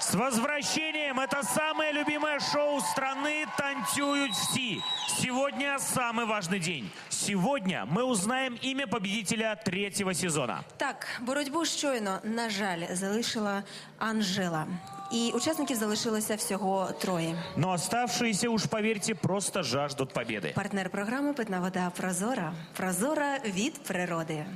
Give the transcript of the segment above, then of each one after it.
С возвращением! Это самое любимое шоу страны «Танцуют все». Сегодня самый важный день. Сегодня мы узнаем имя победителя третьего сезона. Так, боротьбу щойно, на жаль, залишила Анжела. І учасників залишилося всього троє. Но оставшиеся, уж поверьте, просто жаждут победы. Партнер програми Питна вода Прозора. Прозора від природи.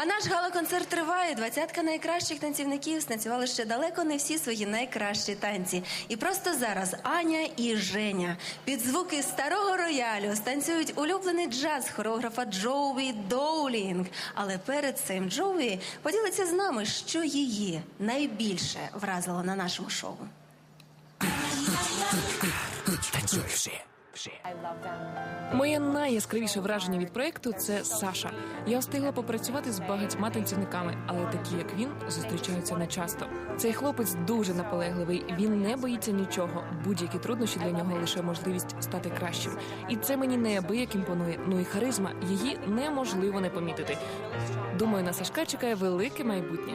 А наш гала-концерт триває. Двадцятка найкращих танцівників станцювали ще далеко не всі свої найкращі танці. І просто зараз Аня і Женя під звуки старого роялю станцюють улюблений джаз хореографа Джоуі Доулінг. Але перед цим Джоуі поділиться з нами, що її найбільше вразило на нашому шоу. Моє найяскравіше враження від проекту це Саша. Я встигла попрацювати з багатьма танцівниками, але такі, як він, зустрічаються не часто. Цей хлопець дуже наполегливий. Він не боїться нічого. Будь-які труднощі для нього лише можливість стати кращим. І це мені неабияк імпонує. Ну і харизма її неможливо не помітити. Думаю, на Сашка чекає велике майбутнє.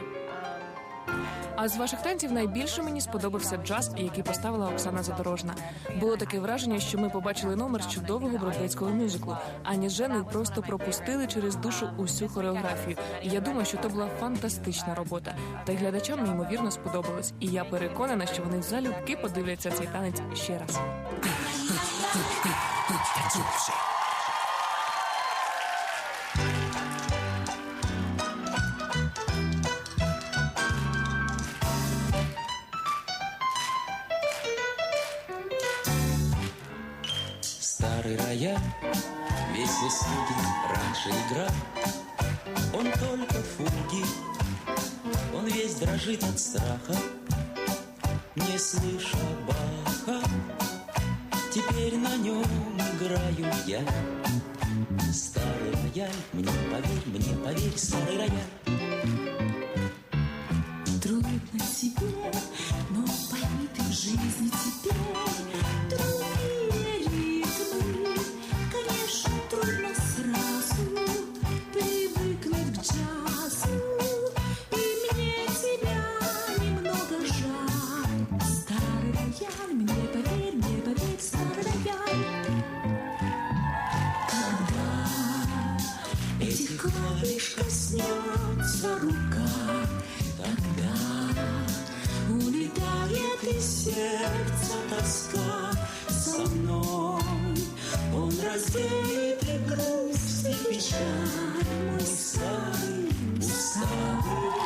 А з ваших танців найбільше мені сподобався джаз, який поставила Оксана Задорожна. Було таке враження, що ми побачили номер з чудового бродвейського мюзиклу. Ані з Женою просто пропустили через душу усю хореографію. І я думаю, що то була фантастична робота. Та й глядачам неймовірно сподобалось. І я переконана, що вони залюбки подивляться цей танець ще раз. Старый рояль, весь высокий, раньше играл Он только фуги, он весь дрожит от страха. Не слыша Баха, теперь на нем играю я. Старый рояль, мне поверь, мне поверь, старый рояль этих клавиш коснется рука Тогда улетает из сердца тоска со мной. Он разделит и грусть, и печаль, мой старый, усталый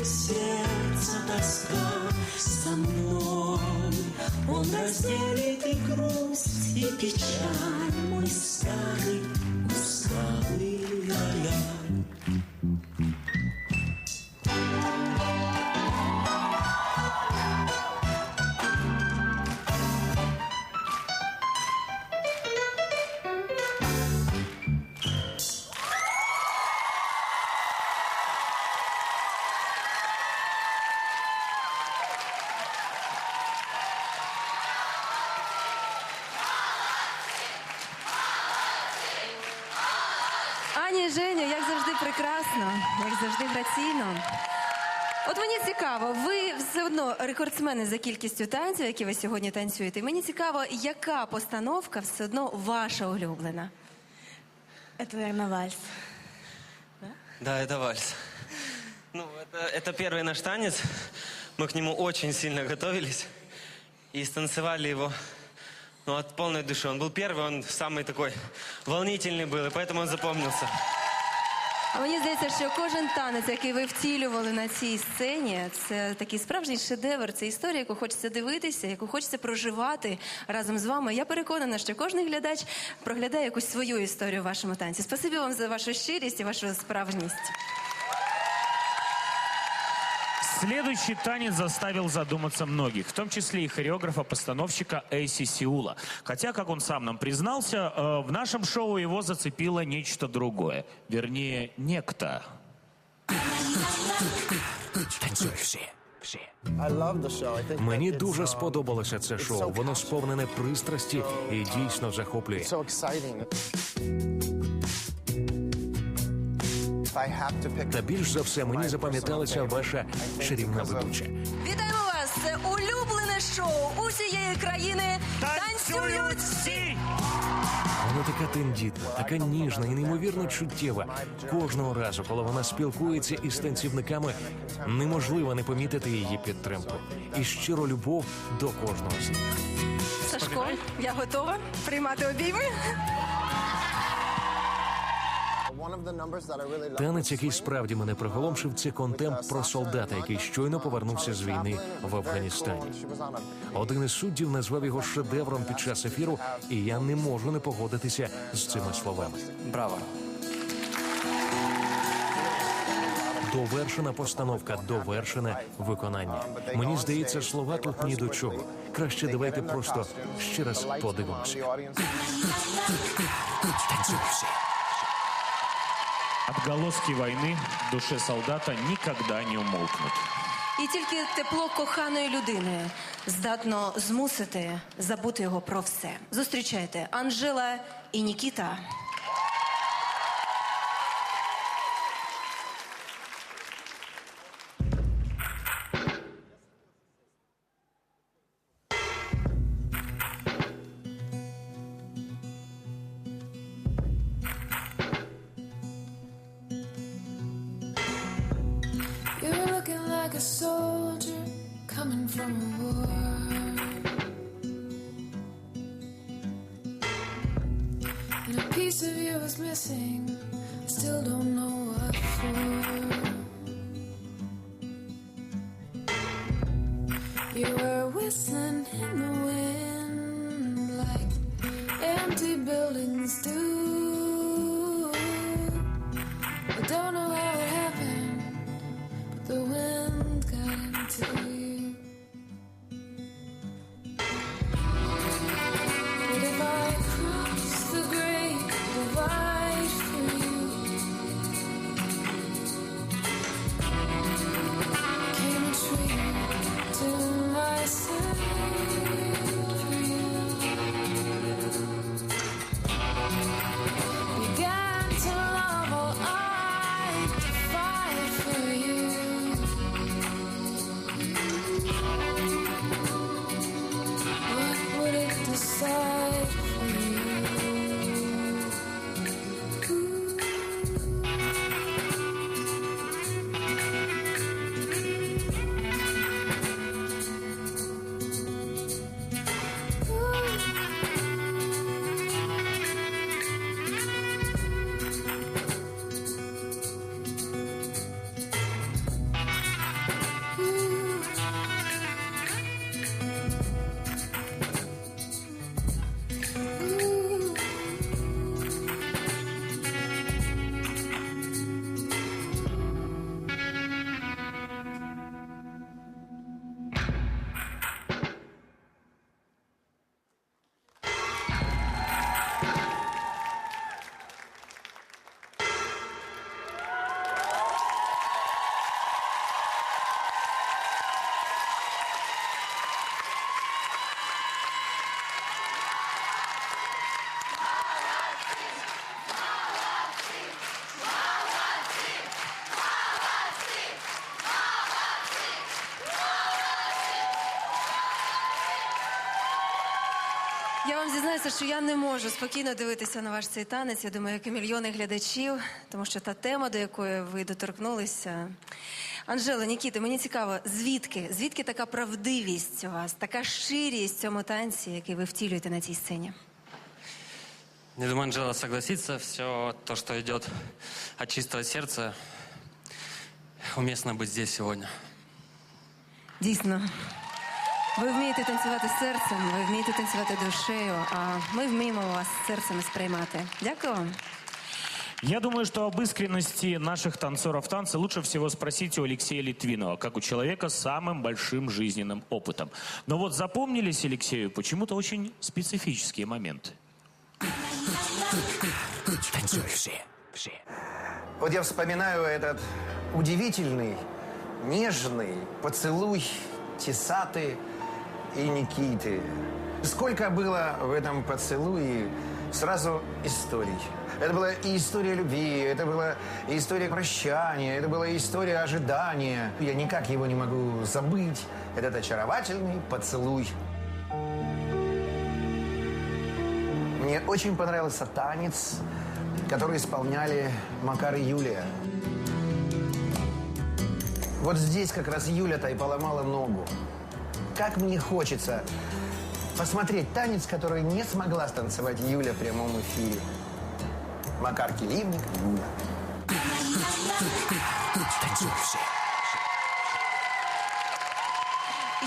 Из сердца тоска со мной. Он разделит и грусть, и печаль, мой старый усталый рояль. прекрасно, як завжди граційно. От мені цікаво, ви все одно рекордсмени за кількістю танців, які ви сьогодні танцюєте. Мені цікаво, яка постановка все одно ваша улюблена. Это, наверное, вальс. Да, это вальс. Ну, это, это первый наш танец. Мы к нему очень сильно готовились. И станцевали его ну, от полной души. Он был первый, он самый такой волнительный был, и поэтому он запомнился. Мені здається, що кожен танець, який ви втілювали на цій сцені, це такий справжній шедевр. Це історія, яку хочеться дивитися, яку хочеться проживати разом з вами. Я переконана, що кожен глядач проглядає якусь свою історію в вашому танці. Спасибі вам за вашу щирість і вашу справжність. Следующий танец заставил задуматься многих, в том числе и хореографа-постановщика Эйси Сеула. Хотя, как он сам нам признался, э, в нашем шоу его зацепило нечто другое. Вернее, некто. Танцюй всі. Всі. Мені дуже сподобалося це шоу. Воно сповнене пристрасті і дійсно захоплює. Та більш за все мені запам'яталася ваша чарівна ведуча. Вітаємо вас! Це улюблене шоу усієї країни. Танцюють всі! Вона така тендітна, така ніжна і неймовірно чуттєва. Кожного разу, коли вона спілкується із танцівниками, неможливо не помітити її підтримку і щиру любов до кожного з них. Сашко, я готова приймати обійми. Танець, який справді мене приголомшив, це контемп про солдата, який щойно повернувся з війни в Афганістані. Один із суддів назвав його шедевром під час ефіру, і я не можу не погодитися з цими словами. Браво. Довершена постановка, довершене виконання. Мені здається, слова тут ні до чого. Краще давайте просто ще раз подивимося. Танцюй всі. Отголоски войны в душе солдата никогда не умолкнут. І тільки тепло коханої людини здатно змусити забути його про все. Зустрічайте Анжела і Нікіта. A soldier coming from a war. And a piece of you is missing. I still don't know what for. You were whistling in the wind like empty buildings do. I don't know how it happened, but the wind mind got you. Я що я не можу спокійно дивитися на ваш цей танець. Я думаю, як і мільйони глядачів, тому що та тема, до якої ви доторкнулися, Анжела, Нікіти, мені цікаво, звідки? Звідки така правдивість у вас, така щирість в цьому танці, який ви втілюєте на цій сцені? Я думаю, Анжела согласится. Все то, что идет от чистого сердца, уместно быть здесь сегодня. Дійсно. Ви вмієте танцювати серцем, ви вмієте танцювати душею, а ми вміємо вас серцем сприймати. Дякую вам. Я думаю, что об искренности наших танцоров танца лучше всего спросить у Алексея Литвинова, как у человека с самым большим жизненным опытом. Но вот запомнились Алексею почему-то очень специфические моменты. Танцюй всі, всі. Вот я вспоминаю этот удивительный, нежный поцелуй Тесаты и Никиты. Сколько было в этом поцелуе сразу историй. Это была и история любви, это была и история прощания, это была и история ожидания. Я никак его не могу забыть. Этот очаровательный поцелуй. Мне очень понравился танец, который исполняли Макар и Юлия. Вот здесь как раз Юля-то и поломала ногу. Как мне хочется посмотреть танец, который не смогла станцевать Юля в прямом эфире. Макар Килимник, Юля. Всі.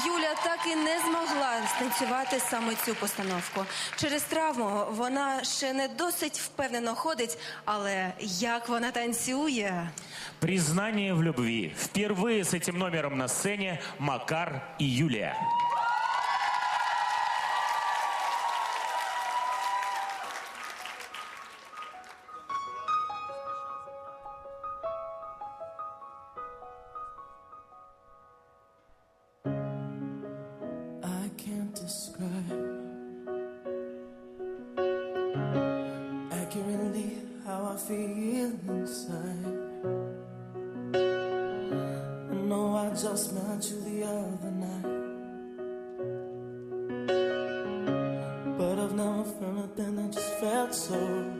Юля так і не змогла станцювати саме цю постановку. Через травму вона ще не досить впевнено ходить, але як вона танцює. Признание в любви. Впервые с этим номером на сцене Макар и Юлия.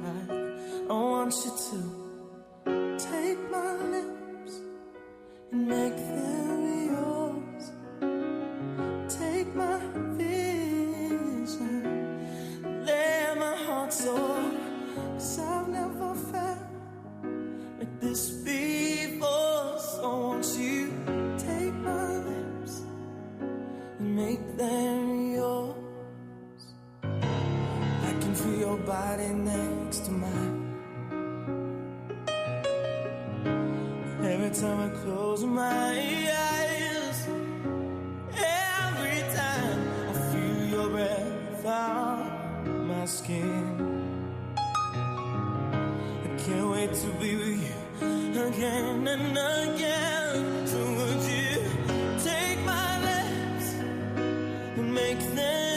I want you to take my lips and make them yours. Next to mine. Every time I close my eyes. Every time I feel your breath on my skin, I can't wait to be with you again and again. So would you take my lips and make them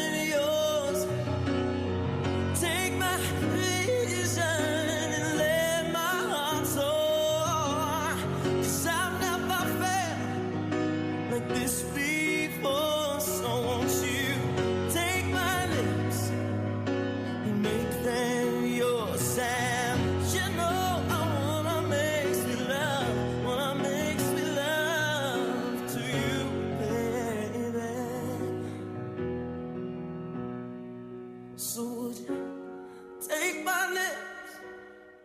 my lips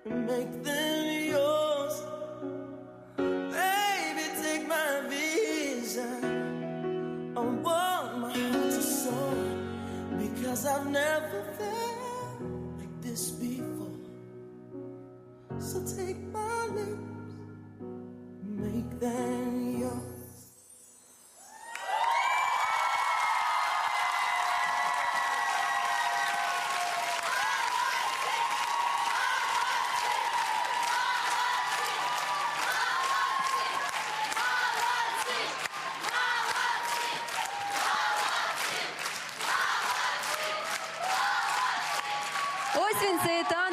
make them yours? Baby, take my vision. I want my heart to soar because I've never felt like this before. So take my lips, make them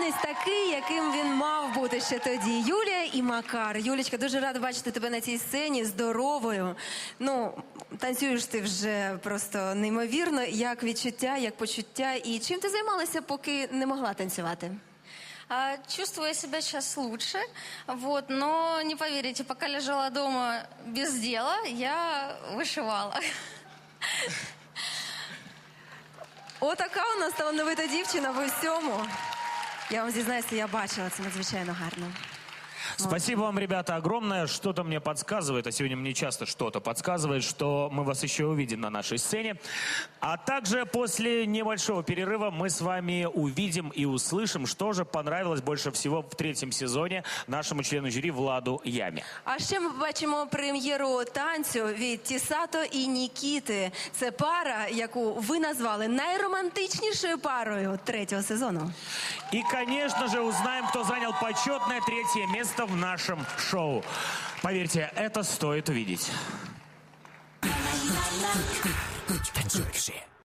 танець такий, яким він мав бути ще тоді. Юлія і Макар. Юлічка, дуже рада бачити тебе на цій сцені здоровою. Ну, танцюєш ти вже просто неймовірно. Як відчуття, як почуття, і чим ти займалася, поки не могла танцювати? А, Чувствую себя сейчас лучше, вот, но не поверите, пока лежала дома без дела, я вышивала. Отака у нас талановита дівчина в усьому. Я вам зізнаюся, я бачила це надзвичайно гарно. Спасибо вам, ребята, огромное. Что-то мне подсказывает, а сегодня мне часто что-то подсказывает, что мы вас еще увидим на нашей сцене. А также после небольшого перерыва мы с вами увидим и услышим, что же понравилось больше всего в третьем сезоне нашему члену жюри Владу Яме. А ще ми побачимо прем'єру танцю від Тісато і Нікіти. Це пара, яку ви назвали найромантичнішою парою третього сезону. И, конечно же, узнаем, кто занял почетное третье Место в нашем шоу. Поверьте, это стоит увидеть.